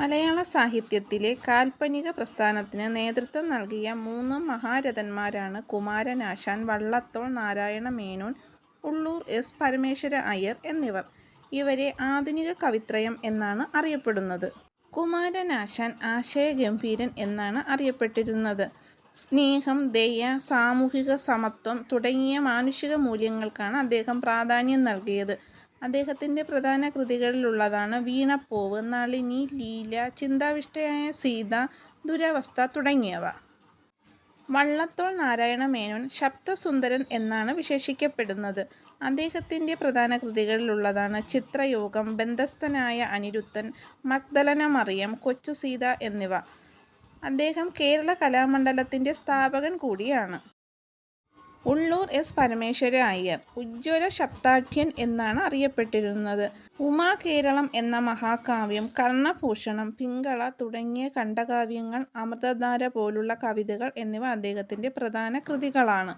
മലയാള സാഹിത്യത്തിലെ കാൽപ്പനിക പ്രസ്ഥാനത്തിന് നേതൃത്വം നൽകിയ മൂന്ന് മഹാരഥന്മാരാണ് കുമാരനാശാൻ, വള്ളത്തോൾ നാരായണ മേനോൻ ഉള്ളൂർ എസ്. പരമേശ്വര അയ്യർ എന്നിവർ. ഇവരെ ആധുനിക കവിത്രയം എന്നാണ് അറിയപ്പെടുന്നത്. കുമാരനാശാൻ ആശയഗംഭീരൻ എന്നാണ് അറിയപ്പെട്ടിരുന്നത്. സ്നേഹം, ദയ, സാമൂഹിക സമത്വം തുടങ്ങിയ മാനുഷിക മൂല്യങ്ങൾക്കാണ് അദ്ദേഹം പ്രാധാന്യം നൽകിയത്. അദ്ദേഹത്തിന്റെ പ്രധാന കൃതികളിലുള്ളതാണ് വീണപ്പൂവ്, നളിനി, ലീല, ചിന്താവിഷ്ടയായ സീത, ദുരവസ്ഥ തുടങ്ങിയവ. വള്ളത്തോൾ നാരായണ മേനോൻ ശബ്ദസുന്ദരൻ എന്നാണ് വിശേഷിക്കപ്പെടുന്നത് അദ്ദേഹത്തിന്റെ പ്രധാന കൃതികളിലുള്ളതാണ് ചിത്രയോഗം, ബന്ധസ്ഥനായ അനിരുദ്ധൻ, കൊച്ചു സീത എന്നിവ. അദ്ദേഹം കേരള കലാമണ്ഡലത്തിന്റെ സ്ഥാപകൻ കൂടിയാണ്. ഉള്ളൂർ എസ്. പരമേശ്വര അയ്യർ ഉജ്ജ്വല ശബ്ദാഠ്യൻ എന്നാണ് അറിയപ്പെട്ടിരുന്നത്. ഉമാകേരളം എന്ന മഹാകാവ്യം, കർണഭൂഷണം പിങ്കള തുടങ്ങിയ കണ്ടകാവ്യങ്ങൾ അമൃതധാര പോലുള്ള കവിതകൾ എന്നിവ അദ്ദേഹത്തിന്റെ പ്രധാന കൃതികളാണ്.